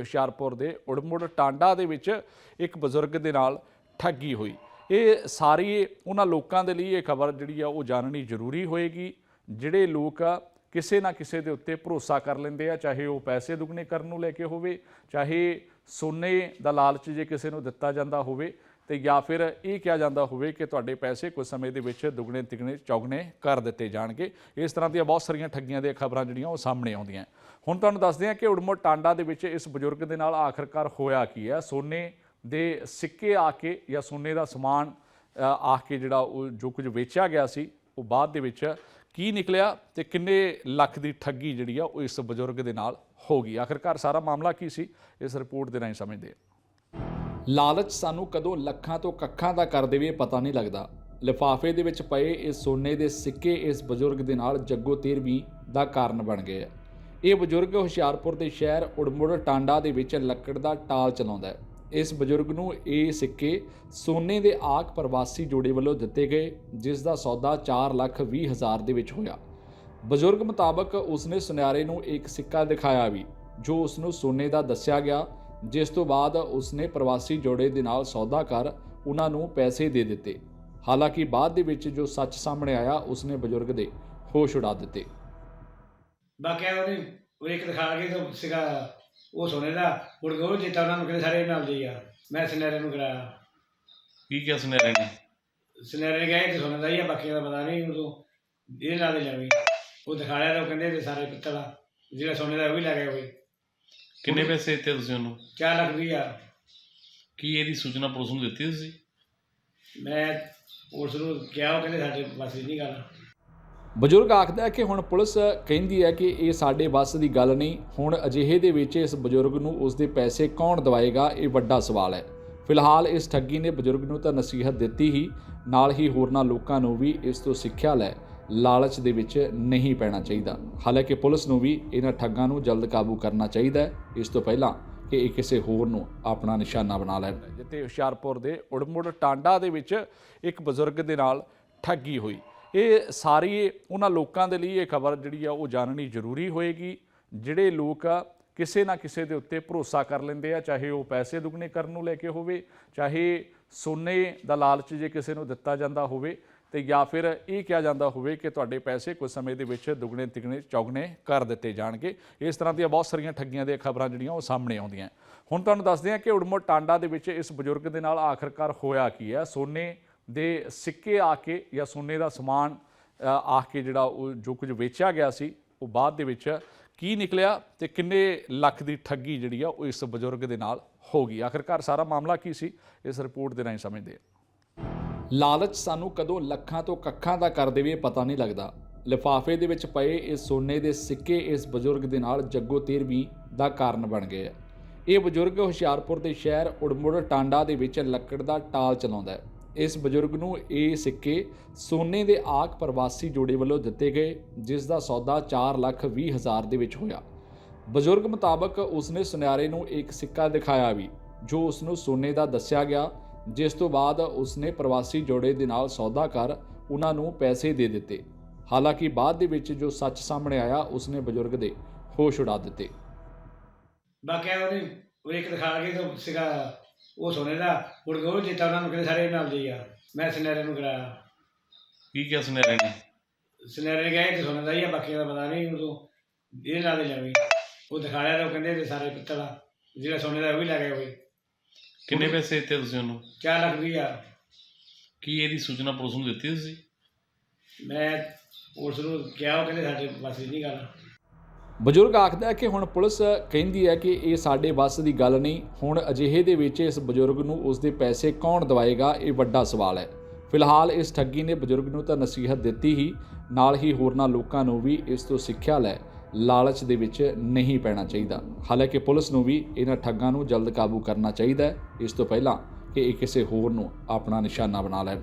ਹੁਸ਼ਿਆਰਪੁਰ ਦੇ ਉੜਮੁੜ ਟਾਂਡਾ ਦੇ ਵਿੱਚ ਇੱਕ ਬਜ਼ੁਰਗ ਦੇ ਨਾਲ ਠੱਗੀ ਹੋਈ। ਇਹ ਸਾਰੀ ਉਹਨਾਂ ਲੋਕਾਂ ਦੇ ਲਈ ਇਹ ਖਬਰ ਜਿਹੜੀ ਆ ਉਹ ਜਾਣਨੀ ਜ਼ਰੂਰੀ ਹੋਏਗੀ। ਜਿਹੜੇ ਲੋਕ ਕਿਸੇ ਨਾ ਕਿਸੇ ਦੇ ਉੱਤੇ ਭਰੋਸਾ ਕਰ ਲੈਂਦੇ ਆ, ਚਾਹੇ ਉਹ ਪੈਸੇ ਦੁੱਗਣੇ ਕਰਨ ਨੂੰ ਲੈ ਕੇ ਹੋਵੇ, ਚਾਹੇ ਸੋਨੇ ਦਾ ਲਾਲਚ ਜੇ ਕਿਸੇ ਨੂੰ ਦਿੱਤਾ ਜਾਂਦਾ ਹੋਵੇ ਤੇ ਜਾਂ ਫਿਰ ਇਹ ਕਿਹਾ ਜਾਂਦਾ ਹੋਵੇ ਕਿ ਤੁਹਾਡੇ ਪੈਸੇ ਕੁਝ ਸਮੇਂ ਦੇ ਵਿੱਚ ਦੁੱਗਣੇ, ਤਿਗਣੇ, ਚੌਗਣੇ ਕਰ ਦਿੱਤੇ ਜਾਣਗੇ। ਇਸ ਤਰ੍ਹਾਂ ਦੀਆਂ ਬਹੁਤ ਸਾਰੀਆਂ ਠੱਗੀਆਂ ਦੀਆਂ ਖਬਰਾਂ ਜਿਹੜੀਆਂ ਉਹ ਸਾਹਮਣੇ ਆਉਂਦੀਆਂ। ਹੁਣ ਤੁਹਾਨੂੰ ਦੱਸਦੇ ਹਾਂ ਕਿ ਉੜਮੁੜ ਟਾਂਡਾ ਦੇ ਵਿੱਚ ਇਸ ਬਜ਼ੁਰਗ ਦੇ ਨਾਲ ਆਖਰਕਾਰ ਹੋਇਆ ਕੀ ਹੈ। ਸੋਨੇ ਦੇ ਸਿੱਕੇ ਆ ਕੇ ਜਾਂ ਸੋਨੇ ਦਾ ਸਮਾਨ ਆ ਕੇ ਜਿਹੜਾ ਉਹ ਜੋ ਕੁਝ ਵੇਚਿਆ ਗਿਆ ਸੀ, ਉਹ ਬਾਅਦ ਦੇ ਵਿੱਚ ਕੀ ਨਿਕਲਿਆ ਤੇ ਕਿੰਨੇ ਲੱਖ ਦੀ ਠੱਗੀ ਜਿਹੜੀ ਆ ਉਹ ਇਸ ਬਜ਼ੁਰਗ ਦੇ ਨਾਲ ਹੋ ਗਈ। ਆਖਰਕਾਰ ਸਾਰਾ ਮਾਮਲਾ ਕੀ ਸੀ? ਇਸ ਰਿਪੋਰਟ ਦੇ ਰਾਹੀਂ ਸਮਝਦੇ ਹਾਂ। ਲਾਲਚ ਸਾਨੂੰ ਕਦੋਂ ਲੱਖਾਂ ਤੋਂ ਕੱਖਾਂ ਦਾ ਕਰ ਦੇਵੇ ਪਤਾ ਨਹੀਂ ਲੱਗਦਾ। ਲਿਫਾਫੇ ਦੇ ਵਿੱਚ ਪਏ ਇਸ ਸੋਨੇ ਦੇ ਸਿੱਕੇ ਇਸ ਬਜ਼ੁਰਗ ਦੇ ਨਾਲ ਜੱਗੋ ਤੇਰਵੀਂ ਦਾ ਕਾਰਨ ਬਣ ਗਏ ਆ। ਇਹ ਬਜ਼ੁਰਗ ਹੁਸ਼ਿਆਰਪੁਰ ਦੇ ਸ਼ਹਿਰ ਉੜਮੁੜ ਟਾਂਡਾ ਦੇ ਵਿੱਚ ਲੱਕੜ ਦਾ ਟਾਲ ਚਲਾਉਂਦਾ ਹੈ। ਇਸ ਬਜ਼ੁਰਗ ਨੂੰ ਇਹ ਸਿੱਕੇ ਸੋਨੇ ਦੇ ਆਕ ਪ੍ਰਵਾਸੀ ਜੋੜੇ ਵੱਲੋਂ ਦਿੱਤੇ ਗਏ, ਜਿਸ ਦਾ ਸੌਦਾ 4 ਲੱਖ 20 ਹਜ਼ਾਰ ਦੇ ਵਿੱਚ ਹੋਇਆ। ਬਜ਼ੁਰਗ ਮੁਤਾਬਕ ਉਸਨੇ ਸੁਨਿਆਰੇ ਨੂੰ ਇੱਕ ਸਿੱਕਾ ਦਿਖਾਇਆ ਵੀ, ਜੋ ਉਸ ਨੂੰ ਸੋਨੇ ਦਾ ਦੱਸਿਆ ਗਿਆ ਜਿਸ ਤੋਂ ਬਾਅਦ ਉਸਨੇ ਪ੍ਰਵਾਸੀ ਜੋੜੇ ਦੇ ਨਾਲ ਸੌਦਾ ਕਰ ਉਹਨਾਂ ਨੂੰ ਪੈਸੇ ਦੇ ਦਿੱਤੇ। ਹਾਲਾਂਕਿ ਬਾਅਦ ਦੇ ਵਿੱਚ ਜੋ ਸੱਚ ਸਾਹਮਣੇ ਆਇਆ ਉਸਨੇ ਬਜ਼ੁਰਗ ਦੇ ਹੋਸ਼ ਉਡਾ ਦਿੱਤੇ। ਬਾਕੀ ਉਹਨੇ ਉਹ ਇੱਕ ਦਿਖਾ ਕੇ ਤਾਂ ਸੀਗਾ ਉਹ ਸੋਨੇ ਦਾ ਮੁੜ ਕੇ ਉਹ ਦਿੱਤਾ ਉਹਨਾਂ ਨੂੰ ਕਹਿੰਦੇ ਸਾਰੇ ਨਾਲ ਦੀ ਆ। ਮੈਂ ਸੁਨਹਿਰੇ ਨੂੰ ਕਰਾਇਆ। ਕੀ ਕਿਹਾ ਸੁਨਹਿਰੇ ਨੇ? ਸੁਨਹਿਰੇ ਗਏ ਤੇ ਸੋਨੇ ਦਾ ਹੀ ਆ ਬਾਕੀ ਦਾ ਪਤਾ ਨਹੀਂ ਉਦੋਂ। ਇਹਦੇ ਨਾਲ ਦੇ ਲੈਵੀ ਉਹ ਦਿਖਾ ਲਿਆ ਤਾਂ ਉਹ ਕਹਿੰਦੇ ਸਾਰੇ ਪਿੱਤਲ ਆ ਜਿਹੜਾ ਸੋਨੇ ਦਾ ਉਹ ਵੀ ਲੈ ਗਏ ਕੋਈ ਕਿੰਨੇ ਪੈਸੇ ਦਿੱਤੇ ਤੁਸੀਂ ਉਹਨੂੰ? 4 ਲੱਖ ਵੀਹ ਆ ਕੀ ਇਹਦੀ ਸੂਚਨਾ ਪੁਲਿਸ ਨੂੰ ਦਿੱਤੀ ਤੁਸੀਂ? ਮੈਂ ਉਸ ਨੂੰ ਕਿਹਾ ਉਹ ਕਹਿੰਦੇ ਸਾਡੇ ਬਸ ਨਹੀਂ ਗੱਲ। ਬਜ਼ੁਰਗ ਆਖਦਾ ਹੈ ਕਿ ਹੁਣ ਪੁਲਿਸ ਕਹਿੰਦੀ ਹੈ ਕਿ ਇਹ ਸਾਡੇ ਵੱਸ ਦੀ ਗੱਲ ਨਹੀਂ ਹੁਣ ਅਜਿਹੇ ਦੇ ਵਿੱਚ ਇਸ ਬਜ਼ੁਰਗ ਨੂੰ ਉਸ ਦੇ ਪੈਸੇ ਕੌਣ ਦਵਾਏਗਾ ਇਹ ਵੱਡਾ ਸਵਾਲ ਹੈ। ਫਿਲਹਾਲ ਇਸ ਠੱਗੀ ਨੇ ਬਜ਼ੁਰਗ ਨੂੰ ਤਾਂ ਨਸੀਹਤ ਦਿੱਤੀ ਹੀ ਨਾਲ ਹੀ ਹੋਰਨਾਂ ਲੋਕਾਂ ਨੂੰ ਵੀ ਇਸ ਤੋਂ ਸਿੱਖਿਆ ਲੈ। ਲਾਲਚ ਦੇ ਵਿੱਚ ਨਹੀਂ ਪੈਣਾ ਚਾਹੀਦਾ। ਹਾਲਾਂਕਿ ਪੁਲਿਸ ਨੂੰ ਵੀ ਇਹਨਾਂ ਠੱਗਾਂ ਨੂੰ ਜਲਦ ਕਾਬੂ ਕਰਨਾ ਚਾਹੀਦਾ ਹੈ। ਇਸ ਤੋਂ ਪਹਿਲਾਂ ਕਿ ਇਹ ਕਿਸੇ ਹੋਰ ਨੂੰ ਆਪਣਾ ਨਿਸ਼ਾਨਾ ਬਣਾ ਲੈਣ। ਜਿੱਥੇ ਹੁਸ਼ਿਆਰਪੁਰ ਦੇ ਉੜਮੁੜ ਟਾਂਡਾ ਦੇ ਵਿੱਚ ਇੱਕ ਬਜ਼ੁਰਗ ਦੇ ਨਾਲ ਠੱਗੀ ਹੋਈ। ਇਹ ਸਾਰੀ ਉਹਨਾਂ ਲੋਕਾਂ ਦੇ ਲਈ ਇਹ ਖਬਰ ਜਿਹੜੀ ਆ ਉਹ ਜਾਣਨੀ ਜ਼ਰੂਰੀ ਹੋਏਗੀ। ਜਿਹੜੇ ਲੋਕ ਕਿਸੇ ਨਾ ਕਿਸੇ ਦੇ ਉੱਤੇ ਭਰੋਸਾ ਕਰ ਲੈਂਦੇ ਆ, ਚਾਹੇ ਉਹ ਪੈਸੇ ਦੁੱਗਣੇ ਕਰਨ ਨੂੰ ਲੈ ਕੇ ਹੋਵੇ, ਚਾਹੇ ਸੋਨੇ ਦਾ ਲਾਲਚ ਜੇ ਕਿਸੇ ਨੂੰ ਦਿੱਤਾ ਜਾਂਦਾ ਹੋਵੇ ਤੇ ਜਾਂ ਫਿਰ ਇਹ ਕਿਹਾ ਜਾਂਦਾ ਹੋਵੇ ਕਿ ਤੁਹਾਡੇ ਪੈਸੇ ਕੁਝ ਸਮੇਂ ਦੇ ਵਿੱਚ ਦੁੱਗਣੇ, ਤਿਗਣੇ, ਚੌਗਣੇ ਕਰ ਦਿੱਤੇ ਜਾਣਗੇ। ਇਸ ਤਰ੍ਹਾਂ ਦੀਆਂ ਬਹੁਤ ਸਾਰੀਆਂ ਠੱਗੀਆਂ ਦੀਆਂ ਖਬਰਾਂ ਜਿਹੜੀਆਂ ਉਹ ਸਾਹਮਣੇ ਆਉਂਦੀਆਂ। ਹੁਣ ਤੁਹਾਨੂੰ ਦੱਸਦੇ ਹਾਂ ਕਿ ਉੜਮੁੜ ਟਾਂਡਾ ਦੇ ਵਿੱਚ ਇਸ ਬਜ਼ੁਰਗ ਦੇ ਨਾਲ ਆਖਰਕਾਰ ਹੋਇਆ ਕੀ ਹੈ। ਸੋਨੇ ਦੇ ਸਿੱਕੇ ਆ ਕੇ ਜਾਂ ਸੋਨੇ ਦਾ ਸਮਾਨ ਆ ਕੇ ਜਿਹੜਾ ਉਹ ਜੋ ਕੁਝ ਵੇਚਿਆ ਗਿਆ ਸੀ, ਉਹ ਬਾਅਦ ਦੇ ਵਿੱਚ ਕੀ ਨਿਕਲਿਆ ਤੇ ਕਿੰਨੇ ਲੱਖ ਦੀ ਠੱਗੀ ਜਿਹੜੀ ਆ ਉਹ ਇਸ ਬਜ਼ੁਰਗ ਦੇ ਨਾਲ ਹੋ ਗਈ। ਆਖਰਕਾਰ ਸਾਰਾ ਮਾਮਲਾ ਕੀ ਸੀ? ਇਸ ਰਿਪੋਰਟ ਦੇ ਰਾਹੀਂ ਸਮਝਦੇ ਹਾਂ। ਲਾਲਚ ਸਾਨੂੰ ਕਦੋਂ ਲੱਖਾਂ ਤੋਂ ਕੱਖਾਂ ਦਾ ਕਰ ਦੇਵੇ, ਪਤਾ ਨਹੀਂ ਲੱਗਦਾ। ਲਿਫਾਫੇ ਦੇ ਵਿੱਚ ਪਏ ਇਸ ਸੋਨੇ ਦੇ ਸਿੱਕੇ ਇਸ ਬਜ਼ੁਰਗ ਦੇ ਨਾਲ ਜੱਗੋ ਤੇਰਵੀਂ ਦਾ ਕਾਰਨ ਬਣ ਗਏ ਆ। ਇਹ ਬਜ਼ੁਰਗ ਹੁਸ਼ਿਆਰਪੁਰ ਦੇ ਸ਼ਹਿਰ ਉੜਮੁੜ ਟਾਂਡਾ ਦੇ ਵਿੱਚ ਲੱਕੜ ਦਾ ਟਾਲ ਚਲਾਉਂਦਾ ਹੈ। ਇਸ ਬਜ਼ੁਰਗ ਨੂੰ ਇਹ ਸਿੱਕੇ ਸੋਨੇ ਦੇ ਆਕ ਪ੍ਰਵਾਸੀ ਜੋੜੇ ਵੱਲੋਂ ਦਿੱਤੇ ਗਏ, ਜਿਸ ਦਾ ਸੌਦਾ 4 ਲੱਖ 20 ਹਜ਼ਾਰ ਦੇ ਵਿੱਚ ਹੋਇਆ। ਬਜ਼ੁਰਗ ਮੁਤਾਬਕ ਉਸਨੇ ਸੁਨਿਆਰੇ ਨੂੰ ਇੱਕ ਸਿੱਕਾ ਦਿਖਾਇਆ ਵੀ, ਜੋ ਉਸ ਨੂੰ ਸੋਨੇ ਦਾ ਦੱਸਿਆ ਗਿਆ ਜਿਸ ਤੋਂ ਬਾਅਦ ਉਸਨੇ ਪ੍ਰਵਾਸੀ ਜੋੜੇ ਦੇ ਨਾਲ ਸੌਦਾ ਕਰ ਉਹਨਾਂ ਨੂੰ ਪੈਸੇ ਦੇ ਦਿੱਤੇ। ਹਾਲਾਂਕਿ ਬਾਅਦ ਦੇ ਵਿੱਚ ਜੋ ਸੱਚ ਸਾਹਮਣੇ ਆਇਆ ਉਸਨੇ ਬਜ਼ੁਰਗ ਦੇ ਹੋਸ਼ ਉਡਾ ਦਿੱਤੇ। ਬਾਕੀ ਉਹਨੇ ਉਹ ਇੱਕ ਦਿਖਾ ਕੇ ਤਾਂ ਸੀਗਾ ਉਹ ਸੋਨੇ ਦਾ ਮੁੜ ਕੇ ਉਹ ਦਿੱਤਾ ਉਹਨਾਂ ਨੂੰ ਕਹਿੰਦੇ ਸਾਰੇ ਨਾਲ ਦੀ ਆ ਮੈਂ ਸੁਨਹਿਰੇ ਨੂੰ ਕਰਾਇਆ। ਕੀ ਕਿਹਾ ਸੁਨਹਿਰੇ ਨੇ? ਸੁਨਹਿਰੇ ਗਏ ਤੇ ਸੋਨੇ ਦਾ ਹੀ ਆ ਬਾਕੀ ਦਾ ਪਤਾ ਨਹੀਂ ਉਦੋਂ ਇਹਦੇ ਨਾਲ ਦੇ ਲੈਵੀ ਉਹ ਦਿਖਾ ਲਿਆ ਤਾਂ ਉਹ ਕਹਿੰਦੇ ਸਾਰੇ ਪਿੱਤਲ ਆ ਜਿਹੜਾ ਸੋਨੇ ਦਾ ਉਹ ਵੀ ਲੈ ਗਏ ਕੋਈ ਕਿੰਨੇ ਪੈਸੇ ਦਿੱਤੇ ਤੁਸੀਂ ਉਹਨੂੰ? 4 ਲੱਖ ਵੀਹ ਆ ਕੀ ਇਹਦੀ ਸੂਚਨਾ ਪੁਲਿਸ ਨੂੰ ਦਿੱਤੀ ਤੁਸੀਂ? ਮੈਂ ਉਸ ਨੂੰ ਕਿਹਾ ਉਹ ਕਹਿੰਦੇ ਸਾਡੇ ਬਸ ਨਹੀਂ ਗੱਲ ਬਜ਼ੁਰਗ ਆਖਦਾ ਹੈ ਕਿ ਹੁਣ ਪੁਲਿਸ ਕਹਿੰਦੀ ਹੈ ਕਿ ਇਹ ਸਾਡੇ ਵੱਸ ਦੀ ਗੱਲ ਨਹੀਂ ਹੁਣ ਅਜਿਹੇ ਦੇ ਵਿੱਚ ਇਸ ਬਜ਼ੁਰਗ ਨੂੰ ਉਸ ਦੇ ਪੈਸੇ ਕੌਣ ਦਵਾਏਗਾ ਇਹ ਵੱਡਾ ਸਵਾਲ ਹੈ। ਫਿਲਹਾਲ ਇਸ ਠੱਗੀ ਨੇ ਬਜ਼ੁਰਗ ਨੂੰ ਤਾਂ ਨਸੀਹਤ ਦਿੱਤੀ ਹੀ ਨਾਲ ਹੀ ਹੋਰਨਾਂ ਲੋਕਾਂ ਨੂੰ ਵੀ ਇਸ ਤੋਂ ਸਿੱਖਿਆ ਲੈ। ਲਾਲਚ ਦੇ ਵਿੱਚ ਨਹੀਂ ਪੈਣਾ ਚਾਹੀਦਾ। ਹਾਲਾਂਕਿ ਪੁਲਿਸ ਨੂੰ ਵੀ ਇਹਨਾਂ ਠੱਗਾਂ ਨੂੰ ਜਲਦ ਕਾਬੂ ਕਰਨਾ ਚਾਹੀਦਾ ਇਸ ਤੋਂ ਪਹਿਲਾਂ ਕਿ ਇਹ ਕਿਸੇ ਹੋਰ ਨੂੰ ਆਪਣਾ ਨਿਸ਼ਾਨਾ ਬਣਾ ਲੈਣ।